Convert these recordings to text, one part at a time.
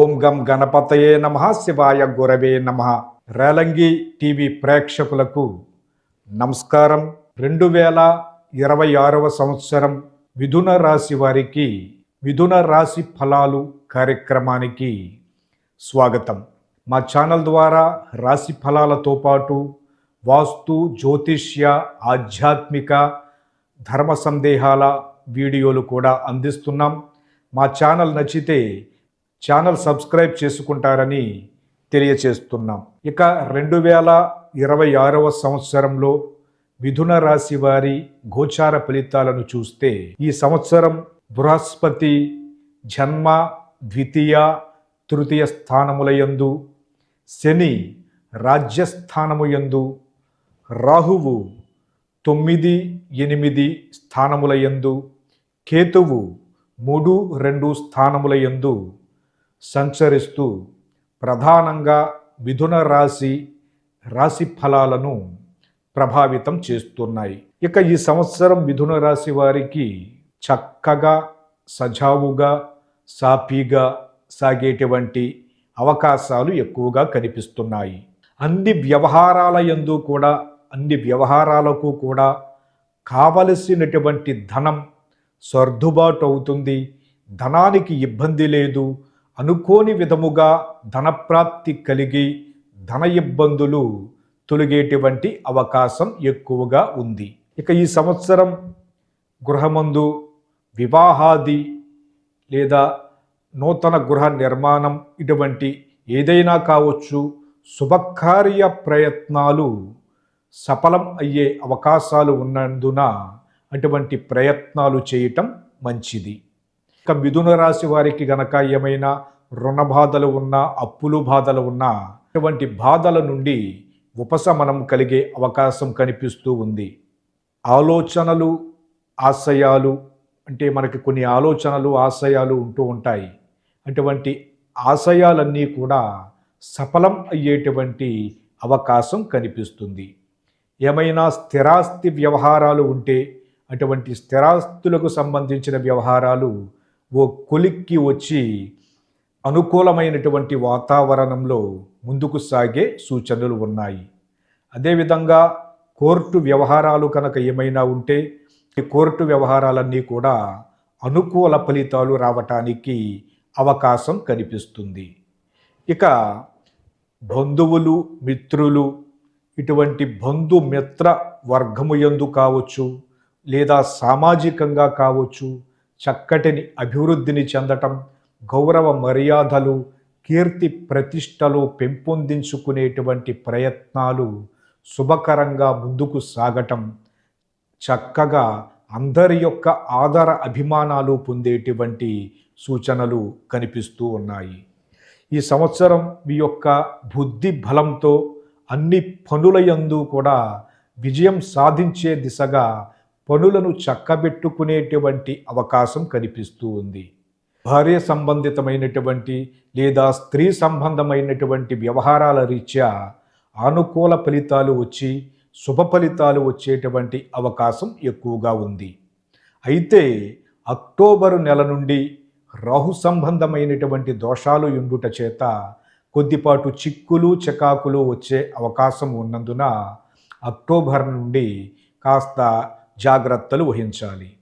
ఓం గం గణపతయే నమ శివాయ గురవే నమ. రేలంగి టీవీ ప్రేక్షకులకు నమస్కారం. రెండు వేల ఇరవై ఆరవ సంవత్సరం మిథున రాశి వారికి మిథున రాశి ఫలాలు కార్యక్రమానికి స్వాగతం. మా ఛానల్ ద్వారా రాశి ఫలాలతో పాటు వాస్తు జ్యోతిష్య ఆధ్యాత్మిక ధర్మ సందేహాల వీడియోలు కూడా అందిస్తున్నాం. మా ఛానల్ నచ్చితే ఛానల్ సబ్స్క్రైబ్ చేసుకుంటారని తెలియచేస్తున్నాం. ఇక రెండు వేల ఇరవై ఆరవ సంవత్సరంలో మిథున రాశి వారి గోచార ఫలితాలను చూస్తే ఈ సంవత్సరం బృహస్పతి జన్మ ద్వితీయ తృతీయ స్థానములయందు శని రాజ్యస్థానము యందు రాహువు తొమ్మిది ఎనిమిది స్థానములయందు కేతువు మూడు రెండు స్థానములయందు సంచరిస్తూ ప్రధానంగా మిథున రాశి రాశి ఫలాలను ప్రభావితం చేస్తున్నాయి. ఇక ఈ సంవత్సరం మిథున రాశి వారికి చక్కగా సజావుగా సాఫీగా సాగేటువంటి అవకాశాలు ఎక్కువగా కనిపిస్తున్నాయి. అన్ని వ్యవహారాల యందు కూడా అన్ని వ్యవహారాలకు కూడా కావలసినటువంటి ధనం సర్దుబాటు అవుతుంది. ధనానికి ఇబ్బంది లేదు. అనుకోని విధముగా ధనప్రాప్తి కలిగి ధన ఇబ్బందులు తొలగేటువంటి అవకాశం ఎక్కువగా ఉంది. ఇక ఈ సంవత్సరం గృహమందు వివాహాది లేదా నూతన గృహ నిర్మాణం ఇటువంటి ఏదైనా కావచ్చు శుభకార్య ప్రయత్నాలు సఫలం అయ్యే అవకాశాలు ఉన్నందున అటువంటి ప్రయత్నాలు చేయటం మంచిది. ఇక మిథున రాశి వారికి గనక ఏమైనా రుణ బాధలు ఉన్నా అప్పులు బాధలు ఉన్నా అటువంటి బాధల నుండి ఉపశమనం కలిగే అవకాశం కనిపిస్తూ ఉంది. ఆలోచనలు ఆశయాలు అంటే మనకి కొన్ని ఆలోచనలు ఆశయాలు ఉంటూ ఉంటాయి. అటువంటి ఆశయాలన్నీ కూడా సఫలం అయ్యేటువంటి అవకాశం కనిపిస్తుంది. ఏమైనా స్థిరాస్తి వ్యవహారాలు ఉంటే అటువంటి స్థిరాస్తులకు సంబంధించిన వ్యవహారాలు ఓ కొలిక్కి వచ్చి అనుకూలమైనటువంటి వాతావరణంలో ముందుకు సాగే సూచనలు ఉన్నాయి. అదేవిధంగా కోర్టు వ్యవహారాలు కనుక ఏమైనా ఉంటే ఈ కోర్టు వ్యవహారాలన్నీ కూడా అనుకూల ఫలితాలు రావటానికి అవకాశం కనిపిస్తుంది. ఇక బంధువులు మిత్రులు ఇటువంటి బంధుమిత్ర వర్గము ఎందు కావచ్చు లేదా సామాజికంగా కావచ్చు చక్కటిని అభివృద్ధిని చెందటం గౌరవ మర్యాదలు కీర్తి ప్రతిష్టలు పెంపొందించుకునేటువంటి ప్రయత్నాలు శుభకరంగా ముందుకు సాగటం చక్కగా అందరి యొక్క ఆదర అభిమానాలు పొందేటువంటి సూచనలు కనిపిస్తూ ఉన్నాయి. ఈ సంవత్సరం మీ యొక్క బుద్ధి బలంతో అన్ని పనుల యందు కూడా విజయం సాధించే దిశగా పనులను చక్కబెట్టుకునేటువంటి అవకాశం కనిపిస్తూ ఉంది. భార్య సంబంధితమైనటువంటి లేదా స్త్రీ సంబంధమైనటువంటి వ్యవహారాల రీత్యా అనుకూల ఫలితాలు వచ్చి శుభ ఫలితాలు వచ్చేటువంటి అవకాశం ఎక్కువగా ఉంది. అయితే అక్టోబరు నెల నుండి రాహు సంబంధమైనటువంటి దోషాలు ఉండుట చేత కొద్దిపాటు చిక్కులు చకాకులు వచ్చే అవకాశం ఉన్నందున అక్టోబర్ నుండి కాస్త జాగ్రత్తలు వహించాలి.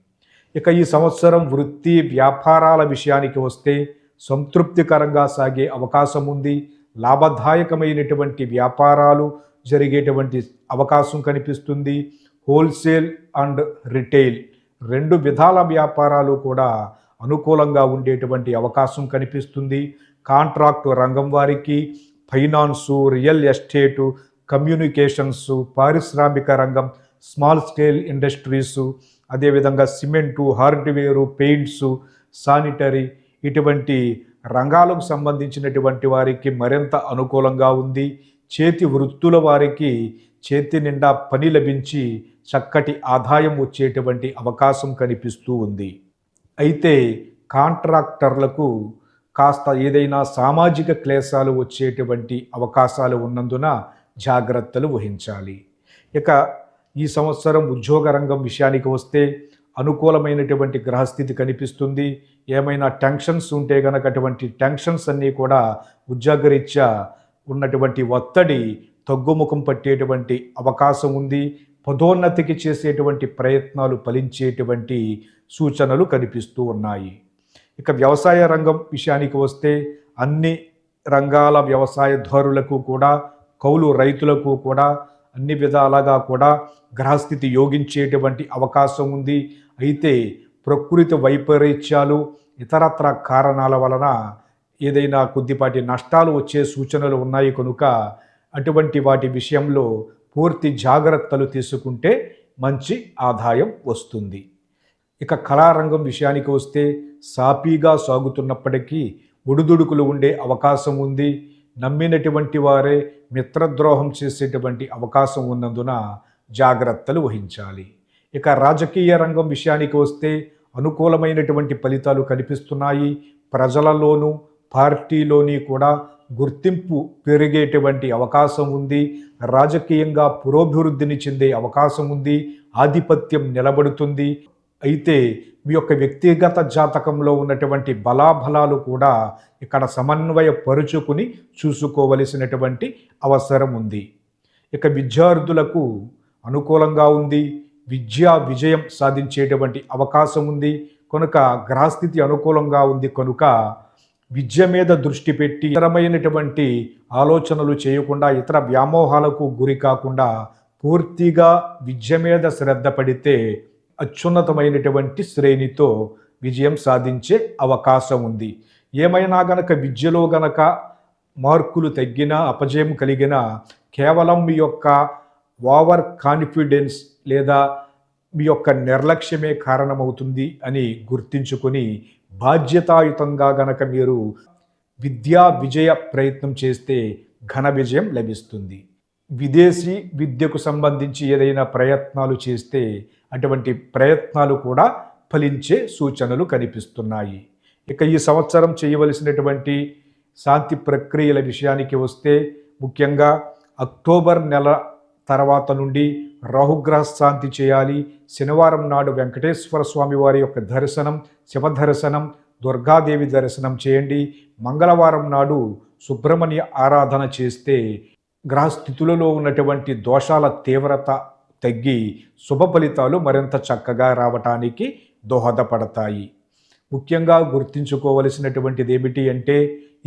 ఇక ఈ సంవత్సరం వృత్తి వ్యాపారాల విషయానికి వస్తే సంతృప్తికరంగా సాగే అవకాశం ఉంది లాభదాయకమైనటువంటి వ్యాపారాలు జరిగేటువంటి అవకాశం కనిపిస్తుంది. హోల్సేల్ అండ్ రిటైల్ రెండు విధాల వ్యాపారాలు కూడా అనుకూలంగా ఉండేటువంటి అవకాశం కనిపిస్తుంది. కాంట్రాక్టు రంగం వారికి ఫైనాన్సు రియల్ ఎస్టేటు కమ్యూనికేషన్స్ పారిశ్రామిక రంగం స్మాల్ స్కేల్ ఇండస్ట్రీసు అదేవిధంగా సిమెంటు హార్డ్వేరు పెయింట్సు శానిటరీ ఇటువంటి రంగాలకు సంబంధించినటువంటి వారికి మరింత అనుకూలంగా ఉంది. చేతి వృత్తుల వారికి చేతి నిండా పని లభించి చక్కటి ఆదాయం వచ్చేటువంటి అవకాశం కనిపిస్తూ ఉంది. అయితే కాంట్రాక్టర్లకు కాస్త ఏదైనా సామాజిక క్లేశాలు వచ్చేటువంటి అవకాశాలు ఉన్నందున జాగ్రత్తలు వహించాలి. ఇక ఈ సంవత్సరం ఉద్యోగ రంగం విషయానికి వస్తే అనుకూలమైనటువంటి గ్రహస్థితి కనిపిస్తుంది. ఏమైనా టెన్షన్స్ ఉంటే కనుక అటువంటి టెన్షన్స్ అన్నీ కూడా ఉద్యోగరీత్యా ఉన్నటువంటి ఒత్తిడి తగ్గుముఖం పట్టేటువంటి అవకాశం ఉంది. పదోన్నతికి చేసేటువంటి ప్రయత్నాలు ఫలించేటువంటి సూచనలు కనిపిస్తూ ఉన్నాయి. ఇక వ్యవసాయ రంగం విషయానికి వస్తే అన్ని రంగాల వ్యవసాయదారులకు కూడా కౌలు రైతులకు కూడా అన్ని విధాలుగా కూడా గ్రహస్థితి యోగించేటువంటి అవకాశం ఉంది. అయితే ప్రకృతి వైపరీత్యాలు ఇతరత్ర కారణాల వలన ఏదైనా కొద్దిపాటి నష్టాలు వచ్చే సూచనలు ఉన్నాయి కనుక అటువంటి వాటి విషయంలో పూర్తి జాగ్రత్తలు తీసుకుంటే మంచి ఆదాయం వస్తుంది. ఇక కళారంగం విషయానికి వస్తే సాపీగా సాగుతున్నప్పటికీ ఒడిదుడుకులు ఉండే అవకాశం ఉంది. నమ్మినటువంటి వారే మిత్రద్రోహం చేసేటువంటి అవకాశం ఉన్నందున జాగ్రత్తలు వహించాలి. ఇక రాజకీయ రంగం విషయానికి వస్తే అనుకూలమైనటువంటి ఫలితాలు కనిపిస్తున్నాయి. ప్రజలలోనూ పార్టీలోని కూడా గుర్తింపు పెరిగేటువంటి అవకాశం ఉంది. రాజకీయంగా పురోభివృద్ధిని చెందే అవకాశం ఉంది. ఆధిపత్యం నిలబడుతుంది. అయితే మీ యొక్క వ్యక్తిగత జాతకంలో ఉన్నటువంటి బలాబలాలు కూడా ఇక్కడ సమన్వయపరుచుకుని చూసుకోవలసినటువంటి అవసరం ఉంది. ఇక విద్యార్థులకు అనుకూలంగా ఉంది. విద్యా విజయం సాధించేటువంటి అవకాశం ఉంది. కనుక గ్రహస్థితి అనుకూలంగా ఉంది. కనుక విద్య మీద దృష్టి పెట్టి ఇతరమైనటువంటి ఆలోచనలు చేయకుండా ఇతర వ్యామోహాలకు గురి కాకుండా పూర్తిగా విద్య మీద శ్రద్ధ పడితే అత్యున్నతమైనటువంటి శ్రేణితో విజయం సాధించే అవకాశం ఉంది. ఏమైనా గనక విద్యలో గనక మార్కులు తగ్గినా అపజయం కలిగిన కేవలం మీ యొక్క ఓవర్ కాన్ఫిడెన్స్ లేదా మీ యొక్క నిర్లక్ష్యమే కారణమవుతుంది అని గుర్తించుకొని బాధ్యతాయుతంగా గనక మీరు విద్యా విజయ ప్రయత్నం చేస్తే ఘన విజయం లభిస్తుంది. విదేశీ విద్యకు సంబంధించి ఏదైనా ప్రయత్నాలు చేస్తే అటువంటి ప్రయత్నాలు కూడా ఫలించే సూచనలు కనిపిస్తున్నాయి. ఇక ఈ సంవత్సరం చేయవలసినటువంటి శాంతి ప్రక్రియల విషయానికి వస్తే ముఖ్యంగా అక్టోబర్ నెల తర్వాత నుండి రాహుగ్రహ శాంతి చేయాలి. శనివారం నాడు వెంకటేశ్వర స్వామి వారి యొక్క దర్శనం శివ దర్శనం దుర్గాదేవి దర్శనం చేయండి. మంగళవారం నాడు సుబ్రహ్మణ్య ఆరాధన చేస్తే గ్రహస్థితులలో ఉన్నటువంటి దోషాల తీవ్రత తగ్గి శుభ ఫలితాలు మరింత చక్కగా రావటానికి దోహదపడతాయి. ముఖ్యంగా గుర్తుంచుకోవలసినటువంటిది ఏమిటి అంటే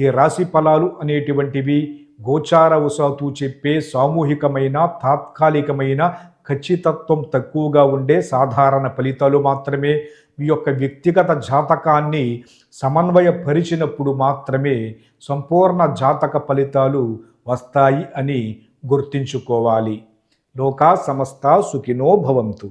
ఈ రాశి ఫలాలు అనేటువంటివి గోచార ఉసాతు చెప్పే సామూహికమైన తాత్కాలికమైన ఖచ్చితత్వం తక్కువగా ఉండే సాధారణ ఫలితాలు మాత్రమే. మీ యొక్క వ్యక్తిగత జాతకాన్ని సమన్వయపరిచినప్పుడు మాత్రమే సంపూర్ణ జాతక ఫలితాలు వస్తాయి అని గుర్తించుకోవాలి. లోకా సమస్త సుఖినో భవంతు.